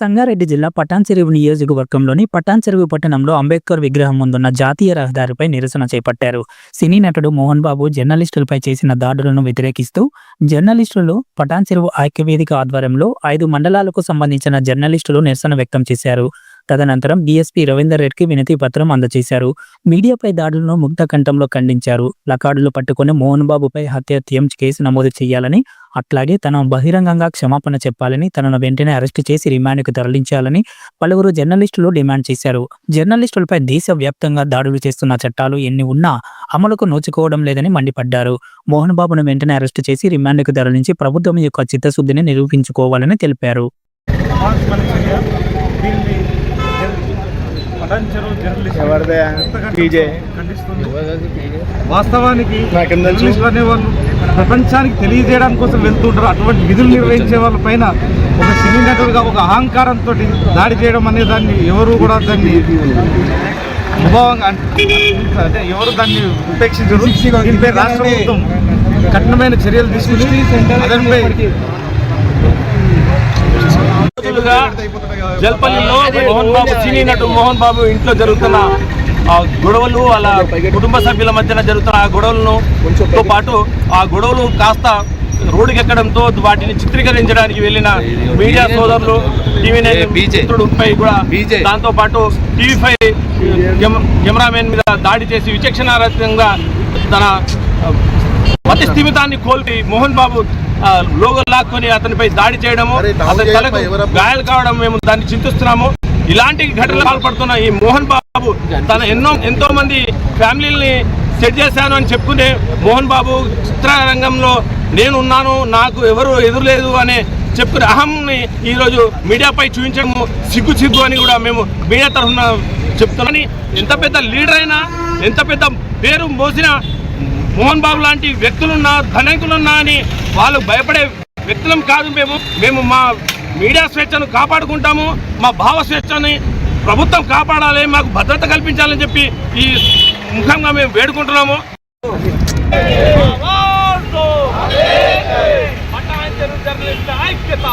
సంగారెడ్డి జిల్లా పటాన్చెరువు నియోజకవర్గంలోని పటాన్చెరువు పట్టణంలో అంబేద్కర్ విగ్రహం ముందున్న జాతీయ రహదారిపై నిరసన చేపట్టారు. సినీ నటుడు మోహన్ బాబు జర్నలిస్టులపై చేసిన దాడులను వ్యతిరేకిస్తూ జర్నలిస్టులు పటాన్చెరువు ఐక్యవేదిక ఆధ్వర్యంలో ఐదు మండలాలకు సంబంధించిన జర్నలిస్టులు నిరసన వ్యక్తం చేశారు. తదనంతరం డీఎస్పీ రవీందర్ రెడ్డికి వినతి పత్రం అందజేశారు. మీడియాపై దాడులను ముక్త కంఠంలో ఖండించారు. ప్లకార్డులు పట్టుకుని మోహన్ బాబుపై హత్యాత్యం కేసు నమోదు చేయాలని అట్లాగే తన బహిరంగంగా క్షమాపణ చెప్పాలని తనను వెంటనే అరెస్ట్ చేసి రిమాండ్కు తరలించాలని పలువురు జర్నలిస్టులు డిమాండ్ చేశారు. జర్నలిస్టులపై దేశవ్యాప్తంగా దాడులు చేస్తున్న చట్టాలు ఎన్ని ఉన్నా అమలుకు నోచుకోవడం లేదని మండిపడ్డారు. మోహన్ బాబును వెంటనే అరెస్ట్ చేసి రిమాండ్కు తరలించి ప్రభుత్వం యొక్క చిత్తశుద్ధిని నిరూపించుకోవాలని తెలిపారు. వాస్తవానికి? జర్నలిస్టులు అనేవాళ్ళు ప్రపంచానికి తెలియజేయడానికి కోసం వెళ్తుంటారు. అటువంటి విధులు నిర్వహించే వాళ్ళ పైన ఒక సినీ నటుడుగా ఒక అహంకారంతో దాడి చేయడం అనే దాన్ని ఎవరు కూడా దాన్ని అనుభవంగా అంటే ఎవరు దాన్ని ఉపేక్షించరు. దీనిపై రాష్ట్ర ప్రభుత్వం కఠినమైన చర్యలు తీసుకుని అతనిపై రోజులుగా జల్పల్లిలో మోహన్ బాబు సినీ నటు మోహన్ బాబు ఇంట్లో జరుగుతున్న ఆ గొడవలు వాళ్ళ కుటుంబ సభ్యుల మధ్యన జరుగుతున్న ఆ గొడవలను తో పాటు ఆ గొడవలు కాస్త రోడ్డుకి ఎక్కడంతో వాటిని చిత్రీకరించడానికి వెళ్ళిన మీడియా సోదరులు టీవీ మిత్రుడిపై కూడా దాంతో పాటు టీవీ ఫైవ్ కెమెరామెన్ మీద దాడి చేసి విచక్షణారహితంగా తన మతి స్థిమితాన్ని కోల్పి మోహన్ బాబు లోగో లాక్కొని అతనిపై దాడి చేయడము అతని తలకు గాయాలు కావడం మేము దాన్ని చింతిస్తున్నాము. ఇలాంటి ఘటనలు పాల్పడుతున్న ఈ మోహన్ బాబు తన ఎన్నో ఎంతో మంది ఫ్యామిలీని సెట్ చేశాను అని చెప్పుకునే మోహన్ బాబు చిత్రరంగంలో నేను ఉన్నాను నాకు ఎవరు ఎదురులేదు అనే చెప్పుకునే అహంని ఈరోజు మీడియాపై చూపించడము సిగ్గు సిగ్గు అని కూడా మేము మీడియా తరఫున చెప్తున్నాని ఎంత పెద్ద లీడర్ అయినా ఎంత పెద్ద పేరు మోసిన మోహన్ బాబు లాంటి వ్యక్తులున్నా ధనికులున్నా అని వాళ్ళు భయపడే వ్యక్తులం కాదు మేము. మేము మా మీడియా స్వేచ్ఛను కాపాడుకుంటాము మా భావ స్వేచ్ఛని ప్రభుత్వం కాపాడాలి మాకు భద్రత కల్పించాలని చెప్పి ఈ ముఖంగా మేము వేడుకుంటున్నాము. జర్నలిస్ట్ ఐక్యత.